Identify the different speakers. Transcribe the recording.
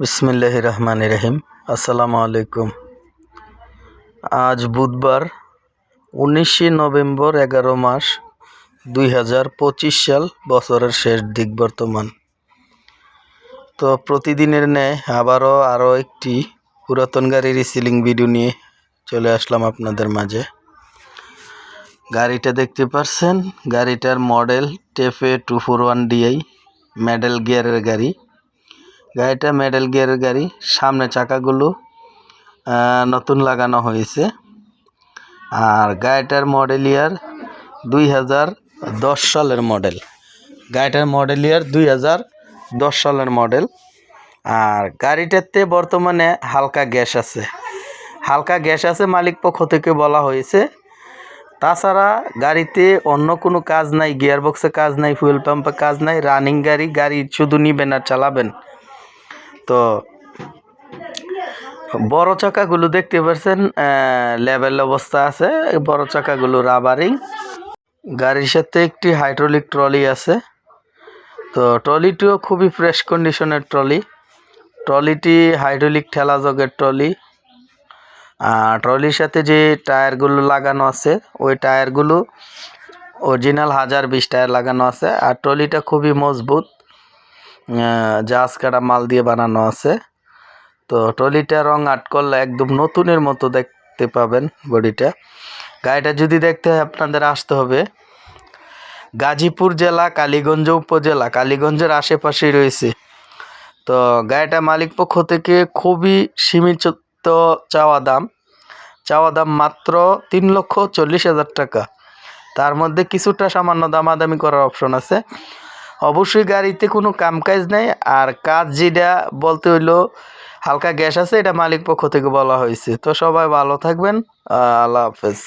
Speaker 1: বিসমিল্লাহ রহমান রহিম। আসসালামু আলাইকুম। আজ বুধবার উনিশে নভেম্বর এগারো মাস দুই হাজার পঁচিশ সাল বছরের শেষ দিক বর্তমান। তো প্রতিদিনের ন্যায় আবারও আরও একটি পুরাতন গাড়ির রিসিলিং ভিডিও নিয়ে চলে আসলাম আপনাদের মাঝে। গাড়িটা দেখতে পারছেন? গাড়িটার model TAFE two four one DI model গিয়ারের গাড়ি। গাড়িটা মেডেল গিয়ারের গাড়ি। সামনে চাকাগুলো নতুন লাগানো হয়েছে। আর গাড়িটার মডেল ইয়ার দুই হাজার দশ সালের মডেল গাড়িটার মডেল ইয়ার দুই হাজার দশ সালের মডেল আর গাড়িটাতে বর্তমানে হালকা গ্যাস আছে। হালকা গ্যাস আছে মালিক পক্ষ থেকে বলা হয়েছে। তাছাড়া গাড়িতে অন্য কোনো কাজ নাই গিয়ার বক্সে কাজ নাই ফুয়েল পাম্পে কাজ নাই রানিং গাড়ি গাড়ি শুধু নিবেন আর চালাবেন। তো বড় চাকাগুলো দেখতে পাচ্ছেন লেভেল অবস্থা আছে, বড় চাকাগুলো রাবারিং। গাড়ির সাথে একটি হাইড্রোলিক ট্রলি আছে। তো ট্রলিটিও খুবই ফ্রেশ কন্ডিশনের ট্রলি। ট্রলিটি হাইড্রোলিক ঠেলা জগের ট্রলি। আর ট্রলির সাথে যে টায়ারগুলো লাগানো আছে, ওই টায়ারগুলো অরিজিনাল হাজার বিশ টায়ার লাগানো আছে। আর ট্রলিটা খুবই মজবুত। জাহাজ কাটা মাল দিয়ে বানানো আছে। তো ট্রলিটা রং আট করলে একদম নতুনের মতো দেখতে পাবেন বডিটা। গাড়িটা যদি দেখতে হয়, আপনাদের আসতে হবে গাজীপুর জেলা, কালীগঞ্জ উপজেলা। কালীগঞ্জের আশেপাশেই রয়েছে। তো গাড়িটা মালিক পক্ষ থেকে খুবই সীমিত চাওয়া দাম। চাওয়া দাম মাত্র তিন লক্ষ চল্লিশ হাজার টাকা। তার মধ্যে কিছুটা সামান্য দামাদামি করার অপশন আছে। অবশ্যই গাড়িতে কোনো কাম কাজ নেই, আর কাজ যেটা বলতে হইল, হালকা গ্যাস আছে, এটা মালিক পক্ষ থেকে বলা হয়েছে। তো সবাই ভালো থাকবেন আল্লাহ হাফেজ।